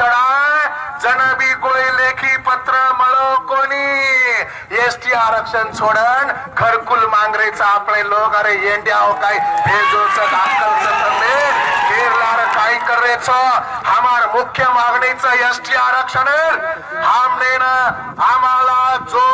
छडा जनबी कोई लेखी पत्र मळो कोणी. एसटी आरक्षण सोडन खरकुल मांगरेचा आपले लोक. अरे येंड्या हो काय भेजोच काय करेच हमार मुख्य मागणीच एसटी आरक्षण. हमने ना आम्हाला जो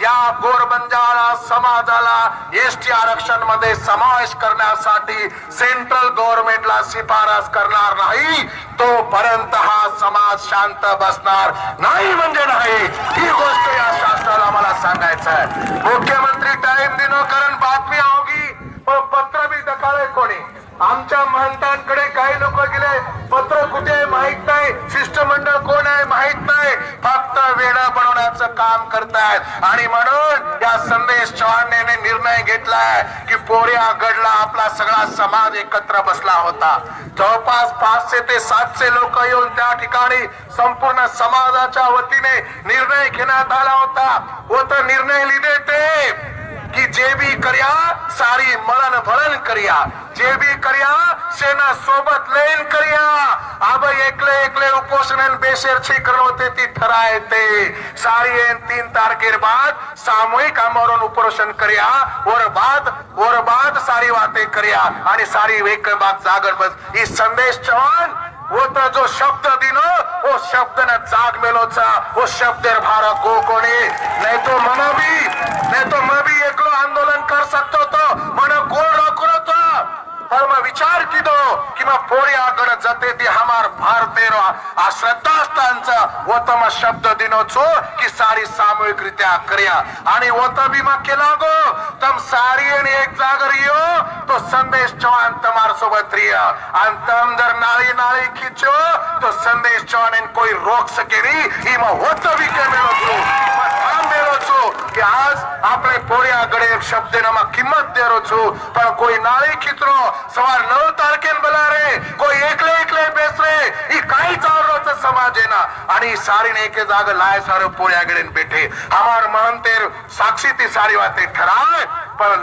या गोरबंजारा समाजाला एसटी आरक्षणमध्ये समावेश करण्यासाठी सेंट्रल गव्हर्नमेंटला शिफारस करणार नाही तोपर्यंत हा समाज शांत बसणार नाही म्हणजे नाही. ही गोष्ट या शासनाला मला सांगायचं आहे मुख्यमंत्री टाइम दिनो कारण बातमी आवगी पण पत्र बी दकाळे कोणी? आमच्या महंतांकडे काही लोक गेले. पत्र कुठे माहीत नाही. शिष्टमंडळ कोण आहे माहीत नाही. फक्त वेळा बनवण्याचं काम करतायत. आणि म्हणून या संदेश चव्हाणने निर्णय घेतलाय की पोऱ्या गडला आपला सगळा समाज एकत्र बसला होता. जवळपास पाचशे ते सातशे लोक येऊन त्या ठिकाणी संपूर्ण समाजाच्या वतीने निर्णय घेण्यात आला होता. व तो निर्णय लिहिले ते की जे बी कर्या सारी मळण भळण कर्या। जे बी कर्या सेना सोबत लेन कर्या। अब एकले एकले उपोषण आणि बेशेरछीकरण होते ती ठराय ते। सारी एन तीन तारखेर बाद सामूहिक आमरण उपोषण कर्या। और बाद और बाद सारी बातें कर्या। आणि सारी एक बात जागर बस। ही संदेश चव्हाण वो तो जो शब्द दिनो वो शब्द ने जाग मेलोचा। वो शब्द भार को कोणी। नहीं तो मनावी भी नहीं तो मैं भी एकलो आंदोलन कर सकतो तो मन कोण रोकलो तो पर मैं विचार की दो खोरिया कडे जते ती हमार भारतेर आ श्रद्धास्थानचा वतम शब्द दिनोचो की सारी सामूहिक रित्या करिया. आणि वत बीमा केला गो तम सारी आणि एक जागर यो तो संदेश चव्हाण तमार सोबत रिया. आणि तम जर नाळी नाळी खिचो तो संदेश चव्हाण कोई रोक सके री हिमा वत भी के मिलो આપણે પોર્યા ગળે એક શબ્દ શબ્દનામાં કિંમત દેરો છું પણ કોઈ નાળી ખીતરો સવાર નવ તારકે બલારે કોઈ એકલે એકલે બેસરે એ કાઈ ચાલરો છે સમાજ એના અને એ સમાજેના आणि सारी ने के जाग लाय सारे पोळ्याकडे બેઠે અમાર મહંતેર સાક્ષી થી સારી वाते ठराय પણ